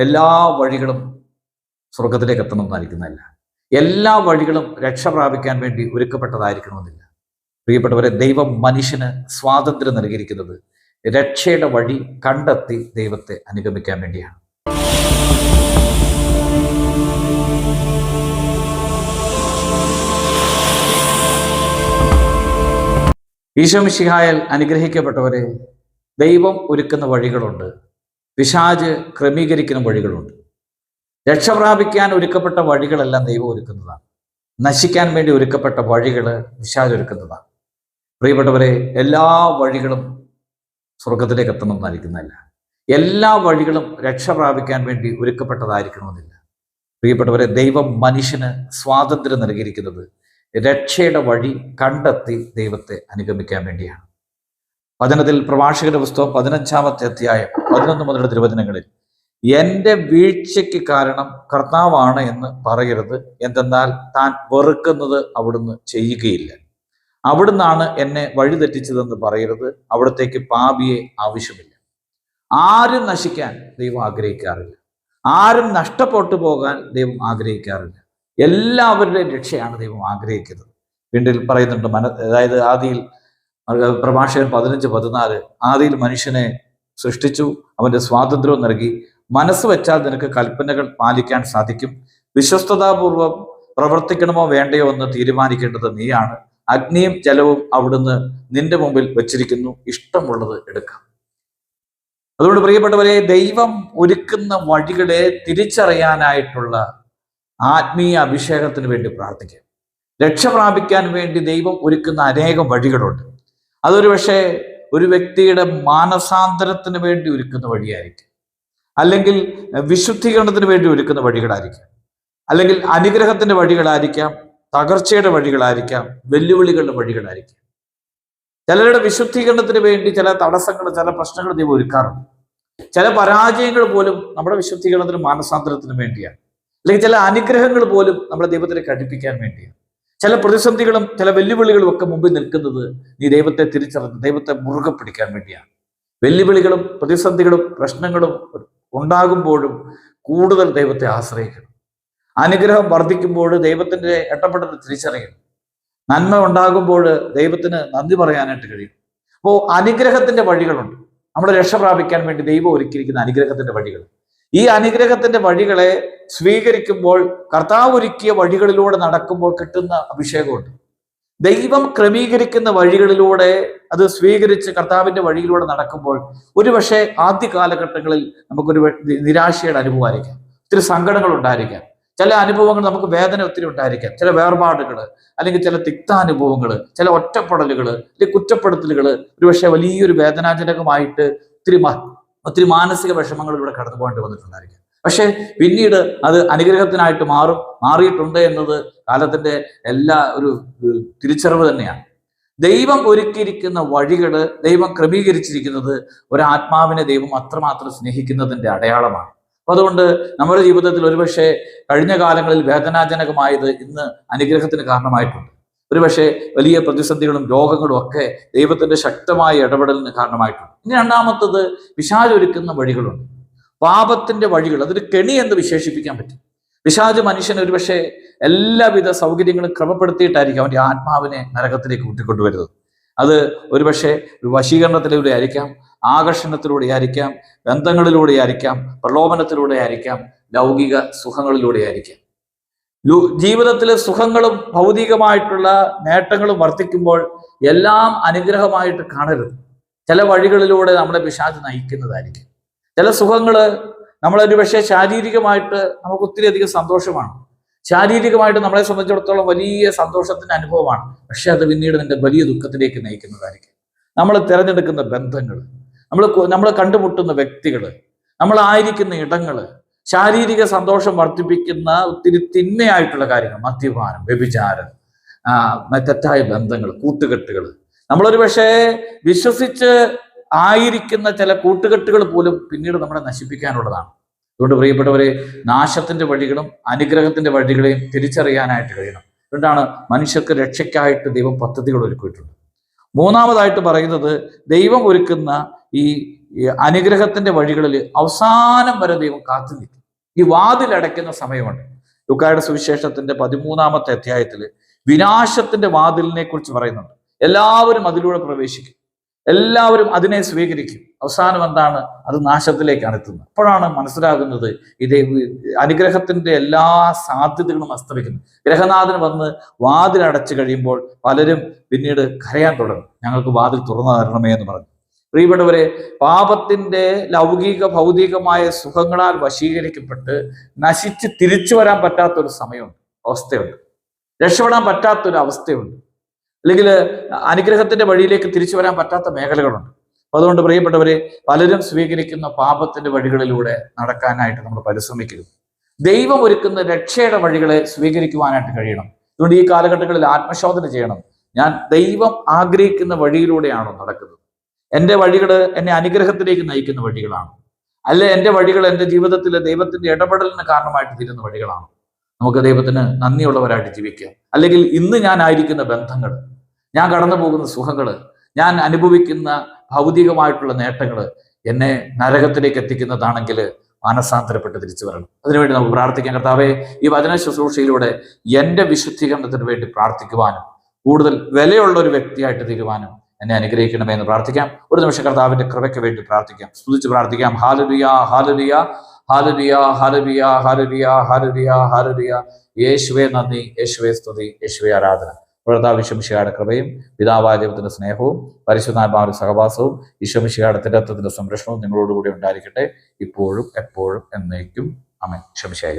എല്ലാ വഴികളും സ്വർഗത്തിലേക്ക് എത്തണം എന്നായിരിക്കുന്നതല്ല എല്ലാ വഴികളും രക്ഷ പ്രാപിക്കാൻ വേണ്ടി ഒരുക്കപ്പെട്ടതായിരിക്കണമെന്നില്ല. പ്രിയപ്പെട്ടവരെ ദൈവം മനുഷ്യന് സ്വാതന്ത്ര്യം നൽകിയിരിക്കുന്നത് രക്ഷയുടെ വഴി കണ്ടെത്തി ദൈവത്തെ അനുഗമിക്കാൻ വേണ്ടിയാണ്. ഈശോ മിശിഹായൽ അനുഗ്രഹിക്കപ്പെട്ടവരെ ദൈവം ഒരുക്കുന്ന വഴികളുണ്ട്. പിശാജ് ക്രമീകരിക്കുന്ന വഴികളുണ്ട്. രക്ഷ പ്രാപിക്കാൻ ഒരുക്കപ്പെട്ട വഴികളെല്ലാം ദൈവം ഒരുക്കുന്നതാണ്. നശിക്കാൻ വേണ്ടി ഒരുക്കപ്പെട്ട വഴികൾ പിശാജ് ഒരുക്കുന്നതാണ്. പ്രിയപ്പെട്ടവരെ എല്ലാ വഴികളും സ്വർഗത്തിലേക്ക് എത്തണമെന്നായിരിക്കുന്നതല്ല എല്ലാ വഴികളും രക്ഷ പ്രാപിക്കാൻ വേണ്ടി ഒരുക്കപ്പെട്ടതായിരിക്കണമെന്നില്ല. പ്രിയപ്പെട്ടവരെ ദൈവം മനുഷ്യന് സ്വാതന്ത്ര്യം നൽകിയിരിക്കുന്നത് രക്ഷയുടെ വഴി കണ്ടെത്തി ദൈവത്തെ അനുഗമിക്കാൻ വേണ്ടിയാണ്. വചനത്തിൽ പ്രഭാഷകന്റെ പുസ്തകം പതിനഞ്ചാമത്തെ അധ്യായം പതിനൊന്ന് മുതലുള്ള തിരുവചനങ്ങളിൽ. എന്റെ വീഴ്ചയ്ക്ക് കാരണം കർത്താവാണ് എന്ന് പറയരുത്. എന്തെന്നാൽ താൻ വെറുക്കുന്നത് അവിടുന്ന് ചെയ്യുകയില്ല. അവിടുന്നാണ് എന്നെ വഴിതെറ്റിച്ചതെന്ന് പറയരുത്. അവിടത്തേക്ക് പാപിയെ ആവശ്യമില്ല. ആരും നശിക്കാൻ ദൈവം ആഗ്രഹിക്കാറില്ല. ആരും നഷ്ടപ്പെട്ടു പോകാൻ ദൈവം ആഗ്രഹിക്കാറില്ല. എല്ലാവരുടെയും രക്ഷയാണ് ദൈവം ആഗ്രഹിക്കുന്നത്. വീണ്ടിൽ പറയുന്നുണ്ട് മന അതായത് ആദിയിൽ പ്രഭാഷകൻ പതിനഞ്ച് പതിനാല് ആദിയിൽ മനുഷ്യനെ സൃഷ്ടിച്ചു അവന്റെ സ്വാതന്ത്ര്യവും നൽകി. മനസ്സ് വെച്ചാൽ നിനക്ക് കൽപ്പനകൾ പാലിക്കാൻ സാധിക്കും. വിശ്വസ്തതാപൂർവം പ്രവർത്തിക്കണമോ വേണ്ടയോ എന്ന് തീരുമാനിക്കേണ്ടത് നീയാണ്. അഗ്നിയും ജലവും അവിടുന്ന് നിന്റെ മുമ്പിൽ വെച്ചിരിക്കുന്നു. ഇഷ്ടമുള്ളത് എടുക്കാം. അതുകൊണ്ട് പ്രിയപ്പെട്ടവരെ ദൈവം ഒരുക്കുന്ന വഴികളെ തിരിച്ചറിയാനായിട്ടുള്ള ആത്മീയ അഭിഷേകത്തിന് വേണ്ടി പ്രാർത്ഥിക്കുക രക്ഷ പ്രാപിക്കാൻ വേണ്ടി ദൈവം ഒരുക്കുന്ന അനേകം വഴികളുണ്ട്. അതൊരു പക്ഷേ ഒരു വ്യക്തിയുടെ മാനസാന്തരത്തിന് വേണ്ടി ഒരുക്കുന്ന വഴിയായിരിക്കും. അല്ലെങ്കിൽ വിശുദ്ധീകരണത്തിന് വേണ്ടി ഒരുക്കുന്ന വഴികളായിരിക്കാം. അല്ലെങ്കിൽ അനുഗ്രഹത്തിന്റെ വഴികളായിരിക്കാം തകർച്ചയുടെ വഴികളായിരിക്കാം വെല്ലുവിളികളുടെ വഴികളായിരിക്കാം. ചിലരുടെ വിശുദ്ധീകരണത്തിന് വേണ്ടി ചില തടസ്സങ്ങൾ ചില പ്രശ്നങ്ങൾ ദൈവം ഒരുക്കാറുണ്ട്. ചില പരാജയങ്ങൾ പോലും നമ്മുടെ വിശുദ്ധീകരണത്തിനും മാനസാന്തരത്തിനും വേണ്ടിയാണ്. അല്ലെങ്കിൽ ചില അനുഗ്രഹങ്ങൾ പോലും നമ്മുടെ ദൈവത്തിനെ കടിപ്പിക്കാൻ വേണ്ടിയാണ്. ചില പ്രതിസന്ധികളും ചില വെല്ലുവിളികളും ഒക്കെ മുമ്പിൽ നിൽക്കുന്നത് നീ ദൈവത്തെ തിരിച്ചറിഞ്ഞ് ദൈവത്തെ മുറുകെ പിടിക്കാൻ വേണ്ടിയാണ്. വെല്ലുവിളികളും പ്രതിസന്ധികളും പ്രശ്നങ്ങളും ഉണ്ടാകുമ്പോഴും കൂടുതൽ ദൈവത്തെ ആശ്രയിക്കണം. അനുഗ്രഹം വർദ്ധിക്കുമ്പോൾ ദൈവത്തിന്റെ എട്ടപ്പെട്ടത് തിരിച്ചറിയണം. നന്മ ഉണ്ടാകുമ്പോൾ ദൈവത്തിന് നന്ദി പറയാനായിട്ട് കഴിയും. അപ്പോൾ അനുഗ്രഹത്തിന്റെ വഴികളുണ്ട്. നമ്മുടെ രക്ഷ പ്രാപിക്കാൻ വേണ്ടി ദൈവം ഒരുക്കിയിരിക്കുന്ന അനുഗ്രഹത്തിന്റെ വഴികൾ. ഈ അനുഗ്രഹത്തിന്റെ വഴികളെ സ്വീകരിക്കുമ്പോൾ കർത്താവ് ഒരുക്കിയ വഴികളിലൂടെ നടക്കുമ്പോൾ കിട്ടുന്ന അഭിഷേകമുണ്ട്. ദൈവം ക്രമീകരിക്കുന്ന വഴികളിലൂടെ അത് സ്വീകരിച്ച് കർത്താവിന്റെ വഴിയിലൂടെ നടക്കുമ്പോൾ ഒരുപക്ഷെ ആദ്യ കാലഘട്ടങ്ങളിൽ നമുക്കൊരു നിരാശയുടെ അനുഭവമായിരിക്കാം. ഒത്തിരി സങ്കടങ്ങൾ ഉണ്ടായിരിക്കാം. ചില അനുഭവങ്ങൾ നമുക്ക് വേദന ഒത്തിരി ഉണ്ടായിരിക്കാം. ചില വേർപാടുകൾ അല്ലെങ്കിൽ ചില തിക്താനുഭവങ്ങൾ ചില ഒറ്റപ്പെടലുകൾ അല്ലെങ്കിൽ കുറ്റപ്പെടുത്തലുകൾ ഒരുപക്ഷെ വലിയൊരു വേദനാജനകമായിട്ട് ഒത്തിരി ഒത്തിരി മാനസിക വിഷമങ്ങളിലൂടെ കടന്നു പോകേണ്ടി വന്നിട്ടുണ്ടായിരിക്കും. പക്ഷേ പിന്നീട് അത് അനുഗ്രഹത്തിനായിട്ട് മാറും മാറിയിട്ടുണ്ട് എന്നത് കാലത്തിന്റെ എല്ലാ ഒരു തിരിച്ചറിവ് തന്നെയാണ്. ദൈവം ഒരുക്കിയിരിക്കുന്ന വഴികൾ ദൈവം ക്രമീകരിച്ചിരിക്കുന്നത് ഒരാത്മാവിനെ ദൈവം അത്രമാത്രം സ്നേഹിക്കുന്നതിന്റെ അടയാളമാണ്. അപ്പൊ അതുകൊണ്ട് നമ്മുടെ ജീവിതത്തിൽ ഒരുപക്ഷെ കഴിഞ്ഞ കാലങ്ങളിൽ വേദനാജനകമായത് ഇന്ന് അനുഗ്രഹത്തിന് കാരണമായിട്ടുണ്ട്. ഒരുപക്ഷെ വലിയ പ്രതിസന്ധികളും രോഗങ്ങളും ഒക്കെ ദൈവത്തിന്റെ ശക്തമായ ഇടപെടലിന് കാരണമായിട്ടുണ്ട്. ഇനി രണ്ടാമത്തത് വിശാലൊരുക്കുന്ന വഴികളുണ്ട്. പാപത്തിന്റെ വഴികൾ അതൊരു കെണി എന്ന് വിശേഷിപ്പിക്കാൻ പറ്റും. പിശാജ് മനുഷ്യൻ ഒരുപക്ഷെ എല്ലാവിധ സൗകര്യങ്ങളും ക്രമപ്പെടുത്തിയിട്ടായിരിക്കും അവന്റെ ആത്മാവിനെ നരകത്തിലേക്ക് കൂട്ടിക്കൊണ്ടുവരുന്നത് അത് ഒരുപക്ഷെ ഒരു വശീകരണത്തിലൂടെ ആയിരിക്കാം ആകർഷണത്തിലൂടെ ആയിരിക്കാം ബന്ധങ്ങളിലൂടെ ആയിരിക്കാം പ്രലോഭനത്തിലൂടെ ആയിരിക്കാം ലൗകിക സുഖങ്ങളിലൂടെ ആയിരിക്കാം ജീവിതത്തിലെ സുഖങ്ങളും ഭൗതികമായിട്ടുള്ള നേട്ടങ്ങളും വർദ്ധിക്കുമ്പോൾ എല്ലാം അനുഗ്രഹമായിട്ട് കാണരുത്. ചില വഴികളിലൂടെ നമ്മളെ പിശാച് നയിക്കുന്നതായിരിക്കും. ചില സുഖങ്ങൾ നമ്മളൊരു പക്ഷേ ശാരീരികമായിട്ട് നമുക്ക് ഒത്തിരി അധികം സന്തോഷമാണ്. ശാരീരികമായിട്ട് നമ്മളെ സംബന്ധിച്ചിടത്തോളം വലിയ സന്തോഷത്തിന്റെ അനുഭവമാണ്. പക്ഷെ അത് പിന്നീട് നിന്റെ വലിയ ദുഃഖത്തിലേക്ക് നയിക്കുന്നതായിരിക്കും. നമ്മൾ തിരഞ്ഞെടുക്കുന്ന ബന്ധങ്ങൾ നമ്മൾ നമ്മൾ കണ്ടുമുട്ടുന്ന വ്യക്തികൾ നമ്മൾ ആയിരിക്കുന്ന ഇടങ്ങൾ ശാരീരിക സന്തോഷം വർദ്ധിപ്പിക്കുന്ന ഒത്തിരി തിന്മയായിട്ടുള്ള കാര്യങ്ങൾ മദ്യപാനം വ്യഭിചാരം തെറ്റായ ബന്ധങ്ങൾ കൂട്ടുകെട്ടുകൾ. നമ്മളൊരു പക്ഷേ വിശ്വസിച്ച് ആയിരിക്കുന്ന ചില കൂട്ടുകെട്ടുകൾ പോലും പിന്നീട് നമ്മളെ നശിപ്പിക്കാനുള്ളതാണ്. അതുകൊണ്ട് പ്രിയപ്പെട്ടവരെ നാശത്തിന്റെ വഴികളും അനുഗ്രഹത്തിന്റെ വഴികളെയും തിരിച്ചറിയാനായിട്ട് കഴിയണം. അതുകൊണ്ടാണ് മനുഷ്യർക്ക് രക്ഷയ്ക്കായിട്ട് ദൈവം പദ്ധതികൾ ഒരുക്കിയിട്ടുണ്ട്. മൂന്നാമതായിട്ട് പറയുന്നത് ദൈവം ഒരുക്കുന്ന ഈ അനുഗ്രഹത്തിന്റെ വഴികളിൽ അവസാനം വരെ ദൈവം കാത്തു നിൽക്കും. ഈ വാതിലടയ്ക്കുന്ന സമയമുണ്ട്. ലുക്കായുടെ സുവിശേഷത്തിന്റെ പതിമൂന്നാമത്തെ അധ്യായത്തിൽ വിനാശത്തിന്റെ വാതിലിനെ കുറിച്ച് പറയുന്നുണ്ട്. എല്ലാവരും അതിലൂടെ പ്രവേശിക്കും. എല്ലാവരും അതിനെ സ്വീകരിക്കും. അവസാനം എന്താണ്? അത് നാശത്തിലേക്കാണ് എത്തുന്നത്. അപ്പോഴാണ് മനസ്സിലാകുന്നത് ഇത് അനുഗ്രഹത്തിന്റെ എല്ലാ സാധ്യതകളും അസ്തമിക്കുന്നു. ഗ്രഹനാഥൻ വന്ന് വാതിലടച്ചു കഴിയുമ്പോൾ പലരും പിന്നീട് കരയാൻ തുടങ്ങും. ഞങ്ങൾക്ക് വാതിൽ തുറന്നു തരണമേ എന്ന് പറഞ്ഞു. പ്രിയപ്പെട്ടവരെ പാപത്തിന്റെ ലൗകിക ഭൗതികമായ സുഖങ്ങളാൽ വശീകരിക്കപ്പെട്ട് നശിച്ച് തിരിച്ചു വരാൻ പറ്റാത്തൊരു സമയമുണ്ട് അവസ്ഥയുണ്ട്. രക്ഷപ്പെടാൻ പറ്റാത്തൊരു അവസ്ഥയുണ്ട്. അല്ലെങ്കിൽ അനുഗ്രഹത്തിന്റെ വഴിയിലേക്ക് തിരിച്ചു വരാൻ പറ്റാത്ത മേഖലകളുണ്ട്. അതുകൊണ്ട് പ്രിയപ്പെട്ടവരെ പലരും സ്വീകരിക്കുന്ന പാപത്തിന്റെ വഴികളിലൂടെ നടക്കാനായിട്ട് നമ്മൾ പരിശ്രമിക്കരുത്. ദൈവം ഒരുക്കുന്ന രക്ഷയുടെ വഴികളെ സ്വീകരിക്കുവാനായിട്ട് കഴിയണം. അതുകൊണ്ട് ഈ കാലഘട്ടങ്ങളിൽ ആത്മശോധന ചെയ്യണം. ഞാൻ ദൈവം ആഗ്രഹിക്കുന്ന വഴിയിലൂടെയാണോ നടക്കുന്നത്? എന്റെ വഴികൾ എന്നെ അനുഗ്രഹത്തിലേക്ക് നയിക്കുന്ന വഴികളാണ്. അല്ലെ എന്റെ വഴികൾ എന്റെ ജീവിതത്തിൽ ദൈവത്തിന്റെ ഇടപെടലിന് കാരണമായിട്ട് തീരുന്ന വഴികളാണ്. നമുക്ക് ദൈവത്തിന് നന്ദിയുള്ളവരായിട്ട് ജീവിക്കാം. അല്ലെങ്കിൽ ഇന്ന് ഞാൻ ആയിരിക്കുന്ന ബന്ധങ്ങൾ ഞാൻ കടന്നു പോകുന്ന സുഖങ്ങൾ ഞാൻ അനുഭവിക്കുന്ന ഭൗതികമായിട്ടുള്ള നേട്ടങ്ങൾ എന്നെ നരകത്തിലേക്ക് എത്തിക്കുന്നതാണെങ്കിൽ മാനസാന്തരപ്പെട്ട് തിരിച്ചു വരണം. അതിനുവേണ്ടി നമുക്ക് പ്രാർത്ഥിക്കാം. കർത്താവെ ഈ വചന ശുശ്രൂഷയിലൂടെ എന്റെ വിശുദ്ധീകരണത്തിന് വേണ്ടി പ്രാർത്ഥിക്കുവാനും കൂടുതൽ വിലയുള്ള ഒരു വ്യക്തിയായിട്ട് തീരുവാനും എന്നെ അനുഗ്രഹിക്കണമേ എന്ന് പ്രാർത്ഥിക്കാം. ഒരു നിമിഷം കർത്താവിന്റെ കൃപയ്ക്ക് വേണ്ടി പ്രാർത്ഥിക്കാം. സ്തുതിച്ച് പ്രാർത്ഥിക്കാം. ഹാലുലിയ ഹാലുലിയ ഹാലുലിയ ഹാലുലിയ ഹാലുലിയ ഹാലുലിയ ഹാലുലിയ യേശുവേ നന്ദി യേശുവേ സ്തുതി യേശുവേ ആരാധന. പ്രതാവിശ്വമിഷയുടെ കൃപയും പിതാവായ ദൈവത്തിന്റെ സ്നേഹവും പരിശുദ്ധാത്മാവിന്റെ സഹവാസവും ഈശ്വമിഷയുടെ തിരത്വത്തിന്റെ സംരക്ഷണവും നിങ്ങളോടുകൂടി ഉണ്ടായിരിക്കട്ടെ. ഇപ്പോഴും എപ്പോഴും എന്നേക്കും. അമ്മ ക്ഷമിശായ